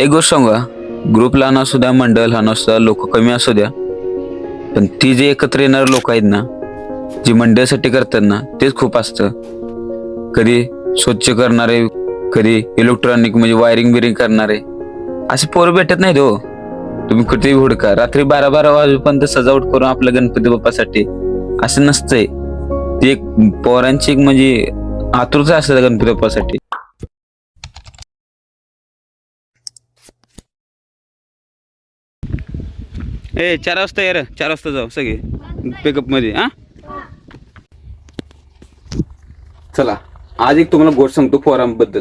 एक गोष्ट सांगा ग्रुप लहान असू द्या मंडळ लहान असू द्या लोक कमी असू द्या. पण ती जे एकत्र येणारे लोक आहेत ना जी मंडळासाठी करतात ना तेच खूप असतं. कधी स्वच्छ करणारे कधी इलेक्ट्रॉनिक म्हणजे वायरिंग बिरिंग करणारे असे पोरं भेटत नाहीत हो. तुम्ही कुठेही हुडका. रात्री बारा बारा वाजेपर्यंत सजावट करून आपल्या गणपती बाप्पासाठी असं नसतंय. ती एक पोरांची एक म्हणजे आतुरता असते गणपती बाप्पासाठी. ए चार वाजता यार चार वाजता जाऊ सगळे. पिकअपमध्ये हा? चला आज एक तुम्हाला गोष्ट सांगतो पोरांबद्दल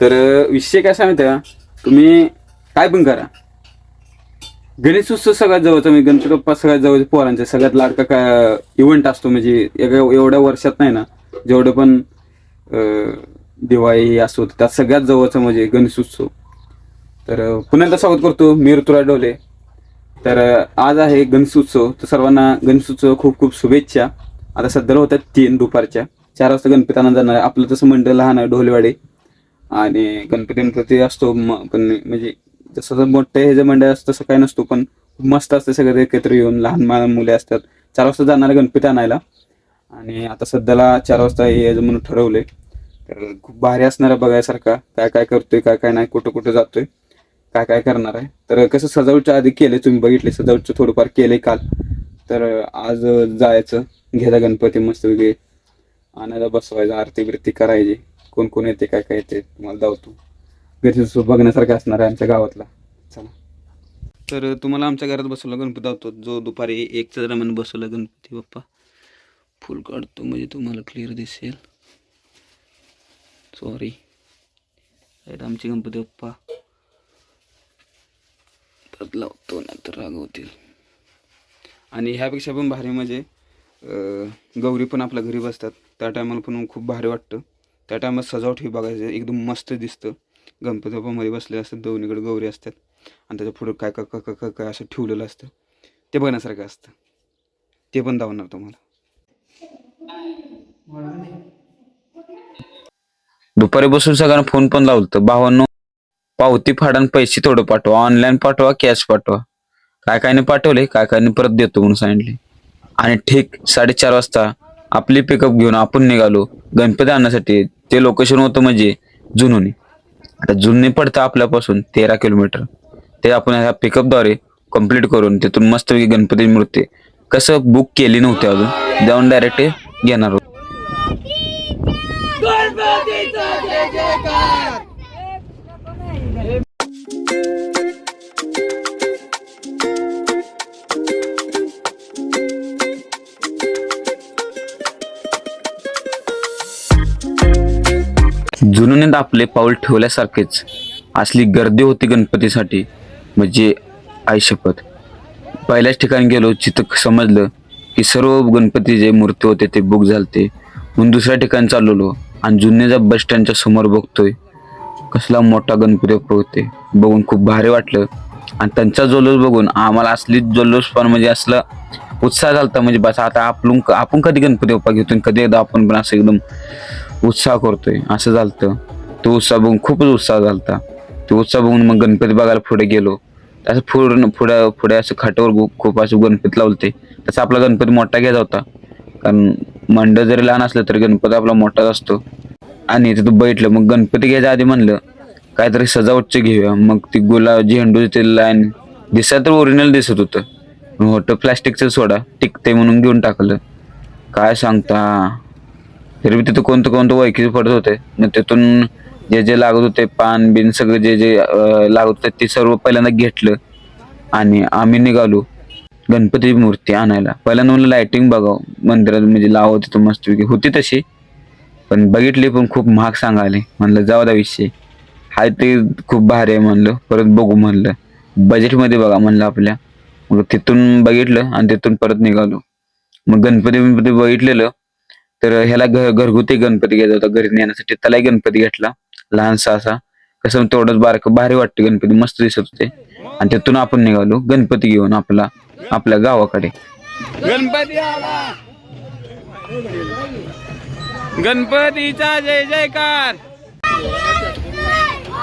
तर विषय काय सांगता का? तुम्ही काय पण करा. गणेश उत्सव सगळ्यात जवळचा म्हणजे गणपती बाप्पा सगळ्यात जवळच्या पोरांचा सगळ्यात लाडका का इव्हेंट असतो म्हणजे एका- एवढ्या वर्षात नाही ना जेवढं पण अं, दिवाळी असो त्यात सगळ्यात जवळचं म्हणजे गणेश उत्सव. तर पुन्हा एकदा स्वागत करतो मी ऋतुराज डोले तर आज आहे गणेशोत्सव तर सर्वांना गणेशोत्सव खूप खूप शुभेच्छा. आता सध्याला होत्या तीन दुपारच्या. चार वाजता गणपती आणून जाणार आहे. आपलं तसं मंडळ लहान आहे ढोलेवाडी. आणि गणपती गणपती असतो पण म्हणजे जसं मोठं हे जे मंडळ असतं तसं काय नसतो पण खूप मस्त असतं सगळे एकत्र येऊन लहान लहान मुले असतात. चार वाजता जाणार गणपती आणायला. आणि आता सध्याला चार वाजता यायचं म्हणून ठरवलंय. तर खूप भारी असणार आहे बघायसारखा. काय काय करतोय काय काय नाही कुठं कुठं जातोय. काय काय करणार आहे? तर कसं सजावटच्या आधी केले तुम्ही बघितले? सजावटचं थोडंफार केले काल. तर आज जायचं. घ्यायला गणपती मस्त वेगळे आणायला बसवायचा आरती बिरती करायची. कोण कोण येते काय काय येते तुम्हाला धावतो गणेशोत्सव बघण्यासारखं असणार आहे आमच्या गावातला. चला. तर तुम्हाला आमच्या घरात बसवला गणपती धावतो जो दुपारी एकच्या दरम्यान बसवला गणपती बाप्पा. फुल काढतो म्हणजे तुम्हाला क्लिअर दिसेल. सॉरी आमचे गणपती बाप्पा. परत लावतो नंतर रागवतील आणि ह्यापेक्षा पण भारी म्हणजे गौरी पण आपल्या घरी बसतात. त्या टायमाला पण खूप भारी वाटतं. त्या टायमात सजावट ही बघायचं एकदम मस्त दिसतं. गणपती बाप्पा मध्ये बसले असतात दोन्हीकडे गौरी असतात. आणि त्याच्या पुढं काय काय काय काय काय असं ठेवलेलं असतं. ते बघण्यासारखं असतं. ते पण दावणार तुम्हाला. दुपारी बसून सगळ्यांना फोन पण लावलं भावांनो पावती फाडून पैसे थोडं पाठवा. ऑनलाईन पाठवा कॅश पाठवा. काय कायने पाठवले काय कायने परत देतो म्हणून सांगितले. आणि ठीक साडेचार वाजता आपली पिकअप घेऊन आपण निघालो गणपती आणण्यासाठी. ते लोकेशन होतं म्हणजे जुनोनी. आता जुने पडतं आपल्यापासून तेरा किलोमीटर ते आपण ह्या पिकअपद्वारे कंप्लीट करून तिथून मस्तपैकी गणपती मूर्ती. कसं बुक केली नव्हती अजून. जाऊन डायरेक्ट घेणार होतो जुनूने आपले पाऊल ठेवल्यासारखेच असली गर्दी होती गणपतीसाठी म्हणजे आई शपथ. पहिल्याच ठिकाणी गेलो जिथं समजलं की सर्व गणपती जे मूर्ती होते ते बुक झालते. म्हणून दुसऱ्या ठिकाणी चालवलो आणि जुन्याच्या बस स्टँडच्या समोर बघतोय कसला मोठा गणपती होते बघून खूप भारी वाटलं. आणि त्यांचा जल्लोष बघून आम्हाला असली जल्लोष पण म्हणजे असलं उत्साह झाला म्हणजे बस आता आपण आपण कधी गणपती बाप्पा घेतो कधी एकदा आपण पण असं एकदम उत्साह करतोय. असं झालतं. तो उत्साह बघून खूपच उत्साह झालता. तो उत्साह बघून मग गणपती बघायला पुढे गेलो. असं पूर्ण पुढे पुढे असं खाटावर खूप असं गणपती लावलते. तसा आपला गणपती मोठा घ्यायचा होता. कारण मंडळ जरी लहान असलं तरी गणपती आपला मोठाच असतो. आणि तिथं बैठलं मग गणपती घ्यायच्या आधी म्हणलं काहीतरी सजावटचं घेऊया. मग ती गुलाब झेंडू ते लाईन दिसायला तर ओरिजिनल दिसत होतं. पण होतं प्लॅस्टिकचं सोडा टिकते म्हणून घेऊन टाकलं. काय सांगता? तरी बी तिथं कोणतं कोणतं वैकीचे पडत होते. मग तिथून जे जे लागत होते पान बिन सगळं जे जे लागत होते ते सर्व पहिल्यांदा घेतलं आणि आम्ही निघालो गणपती मूर्ती आणायला. पहिल्यांदा म्हणलं लायटिंग बघावं. मंदिरात म्हणजे लावत तिथं मस्तपैकी. होती तशी पण बघितली पण खूप महाग सांगायले. म्हणलं जाऊ द्या विषय. हाय ते खूप भारी आहे म्हणलं. परत बघू म्हणलं. बजेटमध्ये बघा म्हणलं आपल्या. मग तिथून बघितलं आणि तिथून परत निघालो. मग गणपती गणपती बघितलेलं. तर ह्याला घरगुती गणपती घ्यायचा होता. घरी नेण्यासाठी त्यालाही गणपती घेतला. लहानसा असा. कसं तेवढंच बारक भारी वाटतं गणपती. मस्त दिसत होते. आणि तिथून आपण निघालो. गणपती घेऊन आपला आपल्या गावाकडे. गणपती गणपतीचा जय जयकार.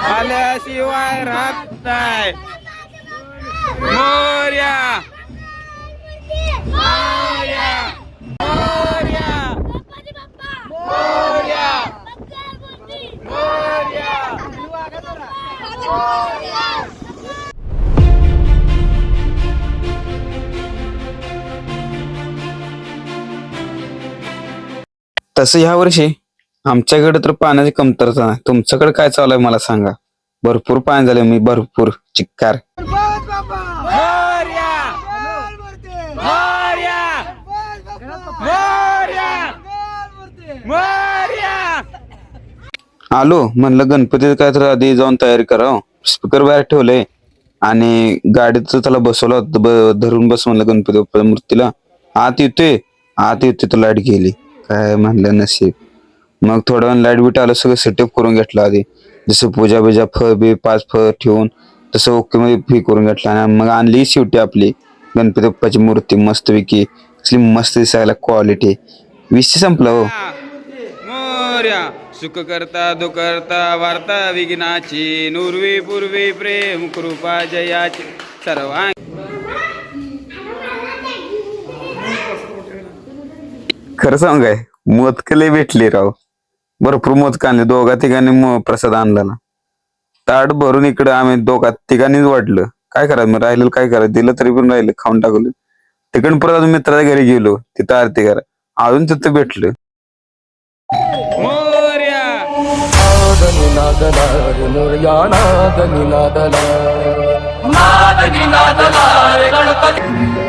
आल्याशिवाय राहत मोर्या मोर्या मोर्या मोर्या तसं ह्या वर्षी आमच्याकडे तर पाण्याची कमतरता नाही तुमच्याकडे काय चालू आहे मला सांगा भरपूर पाणी झाले मी भरपूर चिक्कार मोर्या आलो म्हणलं गणपतीचं काय तर आधी जाऊन तयारी करावं. स्पीकर बाहेर ठेवलंय आणि गाडीत त्याला बसवलं होतं ब- धरून बस म्हणलं गणपती बाप्पाच्या मूर्तीला. आत येतोय. आत येतोय तर लाइट गेली. काय म्हणलं नशीब. मग थोडं वेळ लाइट बीट आलं सगळं सेटअप करून घेतलं आधी. जसं पूजा बिजा फळ बी पाच फळ ठेवून तसं ओके मध्ये फी करून घेतलं. आणि मग आणली शेवटी आपली गणपती बाप्पाची मूर्ती मस्तपैकी. असली मस्त दिसायला क्वालिटी विषय संपला हो. मोर्या. सुख करता दुःख करता वार्ता विघ्नाची नुर्वी पूर्वी प्रेम कृपा जयाची सर्वांग खरं सांग काय मोदकले भेटली राव. भरपूर मोदक आणले दोघा तिघांनी प्रसाद आणला ना. ताट भरून इकडे आम्ही दोघा तिघांनीच वाटलं काय करायचं मग राहिलेलं काय करायचं? दिलं तरी पण राहिलं खाऊन टाकलं. तिकडून परत अजून मित्राच्या घरी गेलो तिथं आरती करा. अजून तिथं भेटलं. नाद निनादला नाद निनादला रे गणपती